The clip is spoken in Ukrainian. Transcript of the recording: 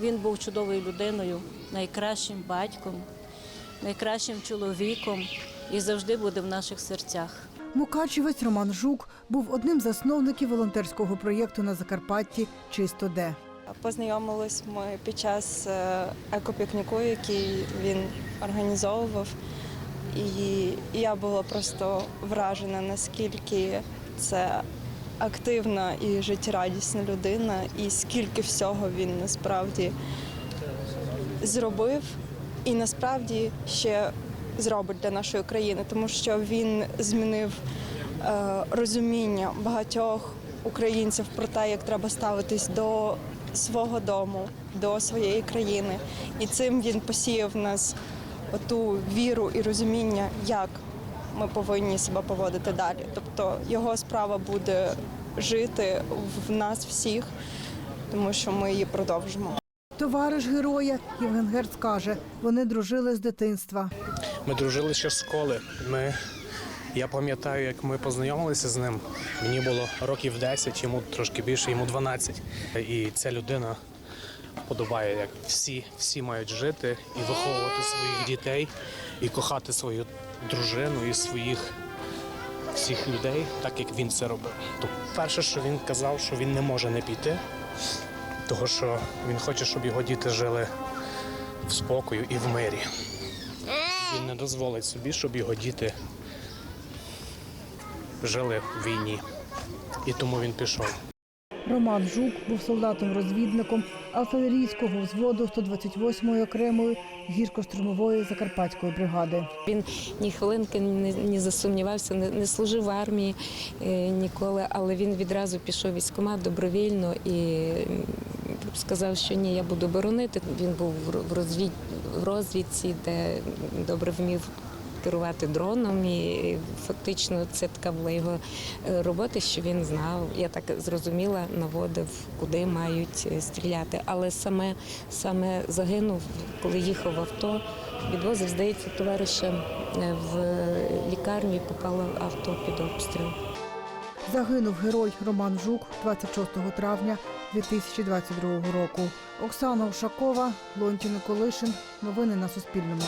Він був чудовою людиною, найкращим батьком, найкращим чоловіком і завжди буде в наших серцях. Мукачевець Роман Жук був одним з засновників волонтерського проєкту на Закарпатті Чисто де. Познайомились ми під час е, екопікніку, який він організовував. І я була просто вражена, наскільки це активна і життєрадісна людина, і скільки всього він насправді зробив, і насправді ще зробить для нашої країни, тому що він змінив е, розуміння багатьох українців про те, як треба ставитись до свого дому, до своєї країни. І цим він посіяв в нас оту віру і розуміння, як ми повинні себе поводити далі. Тобто його справа буде жити в нас всіх, тому що ми її продовжимо. Товариш героя Євген Герц каже, вони дружили з дитинства. Ми дружили ще з школи. Ми, я пам'ятаю, як ми познайомилися з ним. Мені було років 10, йому трошки більше, йому 12. І ця людина подобає, як всі, всі мають жити і виховувати своїх дітей, і кохати свою дружину і своїх всіх людей, так як він це робив. То перше, що він казав, що він не може не піти, того що він хоче, щоб його діти жили в спокою і в мирі. Він не дозволить собі, щоб його діти жили в війні. І тому він пішов. Роман Жук був солдатом-розвідником артилерійського взводу 128-ї окремої гірсько-штурмової закарпатської бригади. Він ні хвилинки не, не засумнівався, не, не служив в армії е, ніколи, але він відразу пішов військкомат добровільно і сказав, що ні, я буду боронити. Він був в розвідці, де добре вмів керувати дроном, і фактично це така була його е, робота, що він знав. Я так зрозуміла, наводив, куди мають е, стріляти. Але саме саме загинув, коли їхав в авто. Відвозив, здається, товариша е, в лікарню і попало авто під обстріл. Загинув герой Роман Жук 26 травня 2022 року. Оксана Ушакова, Лонтій Николишин. Новини на Суспільному.